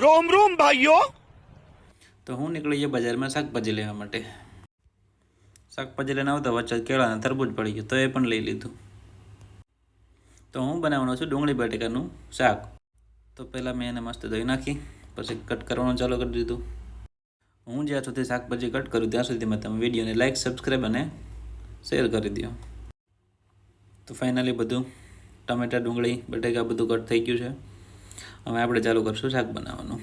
રોમ રોમ ભાઈઓ. તો હું નીકળી ગયો બજારમાં શાકભાજી લેવા માટે. શાકભાજી લઈને આવતા વચ્ચે કેળાના તરબૂજ પડી ગયું, તો એ પણ લઈ લીધું. તો હું બનાવવાનો છું ડુંગળી બટેકાનું શાક. તો પહેલાં મેં એને મસ્ત ધોઈ નાખી, પછી કટ કરવાનું ચાલુ કરી દીધું. હું જ્યાં સુધી શાકભાજી કટ કરું ત્યાં સુધી મેં તમે વિડીયોને લાઈક સબસ્ક્રાઈબ અને શેર કરી દો. તો ફાઇનલી બધું, ટમેટા ડુંગળી, બટેકા બધું કટ થઈ ગયું છે. હવે આપણે ચાલુ કરશું શાક બનાવવાનું.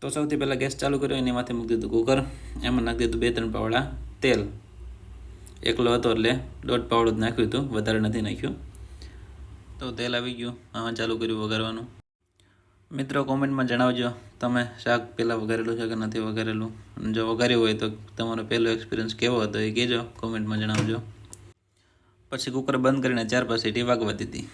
તો સૌથી પહેલાં ગેસ ચાલુ કર્યો, એની માથે મૂકી દીધું કુકર એમાં નાખી દીધું બે ત્રણ પાવડા તેલ. એકલો હતો એટલે દોઢ પાવડું જ નાખ્યું હતું, વધારે નથી નાખ્યું. તો તેલ આવી ગયું હવે ચાલુ કર્યું વઘારવાનું. મિત્રો, કોમેન્ટમાં જણાવજો, તમે શાક પહેલાં વઘારેલું છે કે નથી વઘારેલું? જો વઘાર્યું હોય તો તમારો પહેલો એક્સપિરિયન્સ કેવો હતો એ કહેજો, કોમેન્ટમાં જણાવજો. પછી કુકર બંધ કરીને ચાર પાસે સીટી વાગવા દીધી.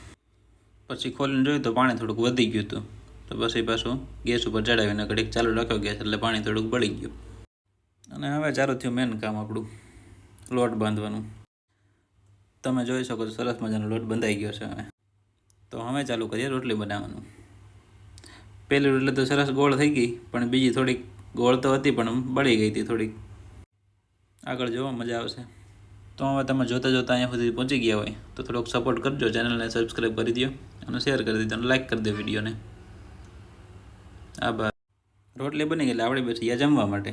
પછી ખોલીને જોયું તો પાણી થોડુંક વધી ગયું હતું. તો પછી પાછું ગેસ ઉપર ચડાવીને ઘડીક ચાલુ રાખ્યો ગેસ એટલે પાણી થોડુંક બળી ગયું. અને હવે ચાલુ થયું મેન કામ આપણું, લોટ બાંધવાનું. તમે જોઈ શકો છો સરસ મજાનો લોટ બંધાઈ ગયો છે હવે. તો હવે ચાલુ કરીએ રોટલી બનાવવાનું. પહેલી રોટલી તો સરસ ગોળ થઈ ગઈ, પણ બીજી થોડીક ગોળ તો હતી, પણ બળી ગઈ હતી થોડીક. આગળ જોવા મજા આવશે. તો હવે તમે જોતા જોતા અહીંયા સુધી પહોંચી ગયા હોય, તો થોડોક સપોર્ટ કરજો ચેનલને સબસ્ક્રાઈબ કરી દો અને શેર કરી દીધો અને લાઈક કરી દો વિડીયોને આભાર. રોટલી બની ગયેલા આપણે બેસી જમવા માટે.